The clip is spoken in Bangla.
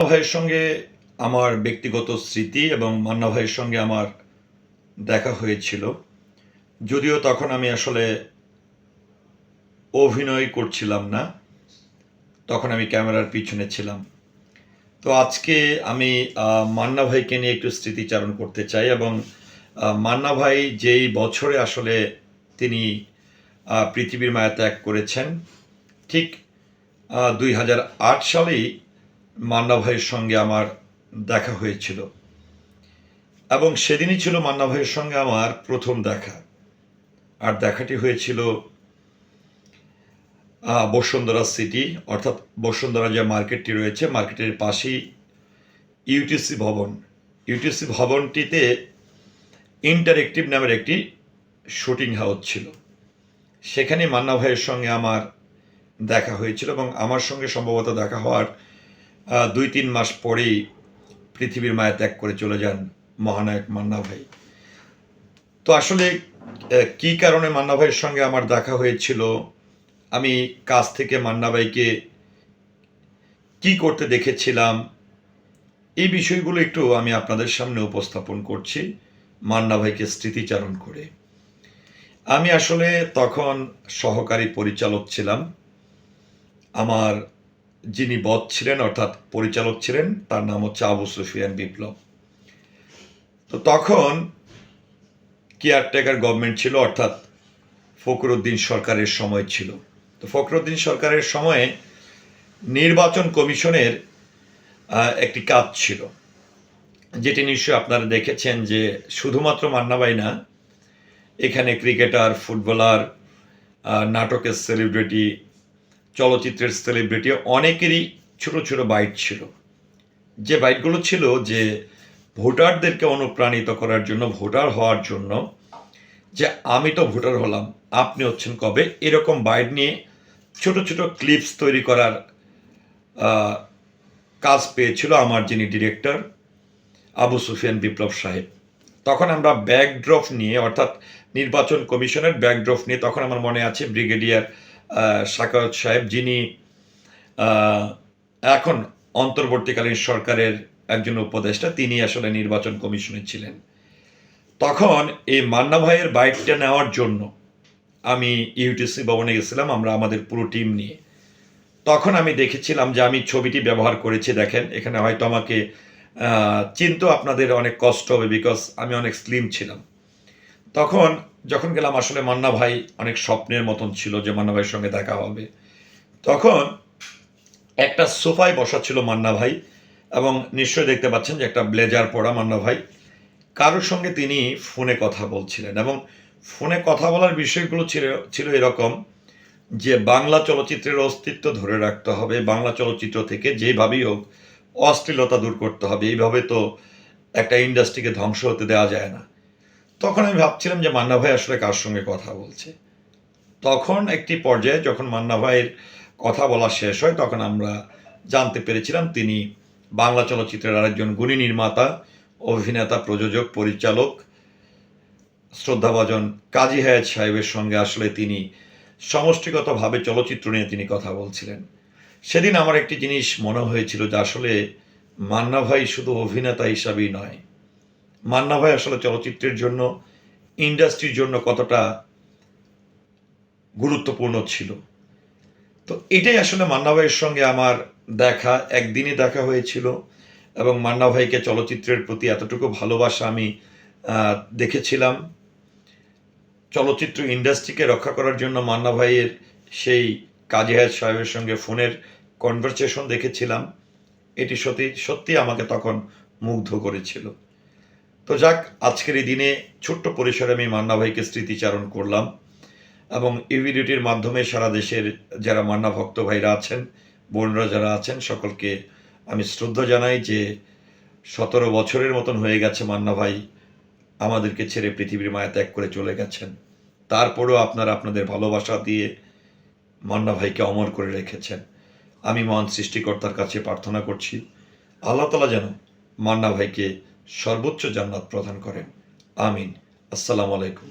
ভাইয়ের সঙ্গে আমার ব্যক্তিগত স্মৃতি এবং মান্না ভাইয়ের সঙ্গে আমার দেখা হয়েছিল। যদিও তখন আমি আসলে অভিনয় করছিলাম না, তখন আমি ক্যামেরার পিছনে ছিলাম। তো আজকে আমি মান্না ভাইকে নিয়ে একটু স্মৃতিচারণ করতে চাই এবং মান্না ভাই যেই বছরে আসলে তিনি পৃথিবীর মায়া ত্যাগ করেছেন, ঠিক দুই হাজার আট সালেই মান্না ভাইয়ের সঙ্গে আমার দেখা হয়েছিল। এবং সেদিনই ছিল মান্না ভাইয়ের সঙ্গে আমার প্রথম দেখা। আর দেখাটি হয়েছিল বসুন্ধরা সিটি, অর্থাৎ বসুন্ধরা যে মার্কেটটি রয়েছে, মার্কেটের পাশেই ইউটিসি ভবন। ইউটিসি ভবনটিতে ইন্টারেক্টিভ নামের একটি শুটিং হাউস ছিল। সেখানে মান্না ভাইয়ের সঙ্গে আমার দেখা হয়েছিল এবং আমার সঙ্গে সম্ভবত দেখা হওয়ার দুই তিন মাস পরেই পৃথিবীর মায়া ত্যাগ করে চলে যান মহানায়ক মান্না ভাই। তো আসলে কী কারণে মান্না ভাইয়ের সঙ্গে আমার দেখা হয়েছিল, আমি কাছ থেকে মান্না ভাইকে কী করতে দেখেছিলাম, এই বিষয়গুলো একটু আমি আপনাদের সামনে উপস্থাপন করছি মান্না ভাইকে স্মৃতিচারণ করে। আমি আসলে তখন সহকারী পরিচালক ছিলাম। আমার যিনি বধ ছিলেন, অর্থাৎ পরিচালক ছিলেন, তার নাম হচ্ছে আবু সুফিয়ান বিপ্লব। তো তখন কেয়ারটেকার গভর্নমেন্ট ছিল, অর্থাৎ ফখরুদ্দিন সরকারের সময় ছিল। তো ফখরুদ্দিন সরকারের সময়ে নির্বাচন কমিশনের একটি কাজ ছিল, যেটি নিশ্চয়ই আপনারা দেখেছেন যে শুধুমাত্র মান্নাবাই না, এখানে ক্রিকেটার, ফুটবলার নাটকের সেলিব্রিটি চলচ্চিত্রের সেলিব্রিটি অনেকেরই ছোট ছোট বাইট ছিল। যে বাইটগুলো ছিল যে ভোটারদেরকে অনুপ্রাণিত করার জন্য, ভোটার হওয়ার জন্য, যে আমি তো ভোটার হলাম, আপনি হচ্ছেন কবে, এরকম বাইট নিয়ে ছোট ছোট ক্লিপস তৈরি করার কাজ পেয়েছিল আমার যিনি ডিরেক্টর আবু সুফিয়ান বিপ্লব সাহেব। তখন আমরা ব্যাকড্রপ নিয়ে, অর্থাৎ নির্বাচন কমিশনের ব্যাকড্রপ নিয়ে, তখন আমার মনে আছে ব্রিগেডিয়ার সাকাওয়াত সাহেব যিনি এখন অন্তর্বর্তীকালীন সরকারের একজন উপদেষ্টা তিনি আসলে নির্বাচন কমিশনে ছিলেন। তখন এই মান্না ভাইয়ের বাইকটা নেওয়ার জন্য আমি ইউটিসি ভবনে গেছিলাম আমরা আমাদের পুরো টিম নিয়ে। তখন আমি দেখেছিলাম যে আমি ছবিটি ব্যবহার করেছি দেখেন এখানে হয়তো আমাকে আহ, চিনতেও আপনাদের অনেক কষ্ট হবে বিকজ আমি অনেক স্লিম ছিলাম। তখন যখন গেলাম, আসলে মান্না ভাই অনেক স্বপ্নের মতন ছিল যে মান্না ভাইয়ের সঙ্গে দেখা হবে। তখন একটা সোফায় বসা ছিল মান্না ভাই এবং নিশ্চয়ই দেখতে পাচ্ছেন যে একটা ব্লেজার পরা মান্না ভাই। কারোর সঙ্গে তিনি ফোনে কথা বলছিলেন এবং ফোনে কথা বলার বিষয়গুলো ছিল ছিল এরকম যে বাংলা চলচ্চিত্রের অস্তিত্ব ধরে রাখতে হবে, বাংলা চলচ্চিত্র থেকে যেভাবেই হোক অশ্লীলতা দূর করতে হবে। এইভাবে তো একটা ইন্ডাস্ট্রিকে ধ্বংস হতে দেওয়া যায় না। তখন আমি ভাবছিলাম যে মান্না ভাই আসলে কার সঙ্গে কথা বলছে। তখন একটি পর্যায়ে যখন মান্না ভাইয়ের কথা বলা শেষ হয়, তখন আমরা জানতে পেরেছিলাম তিনি বাংলা চলচ্চিত্রের আরেকজন গুণী নির্মাতা, অভিনেতা, প্রযোজক, পরিচালক, শ্রদ্ধাভাজন কাজী হায়াত সাহেবের সঙ্গে আসলে তিনি সমষ্টিগতভাবে চলচ্চিত্র নিয়ে তিনি কথা বলছিলেন। সেদিন আমার একটি জিনিস মনে হয়েছিল যে আসলে মান্না ভাই শুধু অভিনেতা হিসাবেই নয় মান্না ভাই আসলে চলচ্চিত্রের জন্য, ইন্ডাস্ট্রির জন্য কতটা গুরুত্বপূর্ণ ছিল। তো এটাই আসলে মান্না ভাইয়ের সঙ্গে আমার দেখা, একদিনই দেখা হয়েছিল এবং মান্না ভাইকে চলচ্চিত্রের প্রতি এতটুকু ভালোবাসা আমি দেখেছিলাম। চলচ্চিত্র ইন্ডাস্ট্রিকে রক্ষা করার জন্য মান্না ভাইয়ের সেই কাজী হায়াত সাহেবের সঙ্গে ফোনের কনভারসেশন দেখেছিলাম। এটি সত্যি সত্যি আমাকে তখন মুগ্ধ করেছিল। তো যাক, আজকের এই দিনে ছোট্ট পরিসরে আমি মান্না ভাইকে স্মৃতিচারণ করলাম এবং এই ভিডিওটির মাধ্যমে সারা দেশের যারা মান্না ভক্ত ভাইরা আছেন, বোনরা যারা আছেন, সকলকে আমি শ্রদ্ধা জানাই যে সতেরো বছরের মতন হয়ে গেছে মান্না ভাই আমাদেরকে ছেড়ে পৃথিবীর মায়া ত্যাগ করে চলে গেছেন। তারপরেও আপনারা আপনাদের ভালোবাসা দিয়ে মান্না ভাইকে অমর করে রেখেছেন। আমি মহান সৃষ্টিকর্তার কাছে প্রার্থনা করছি, আল্লাহ তালা যেন মান্না ভাইকে সর্বোচ্চ জান্নাত প্রদান করেন। আমিন। আসসালামু আলাইকুম।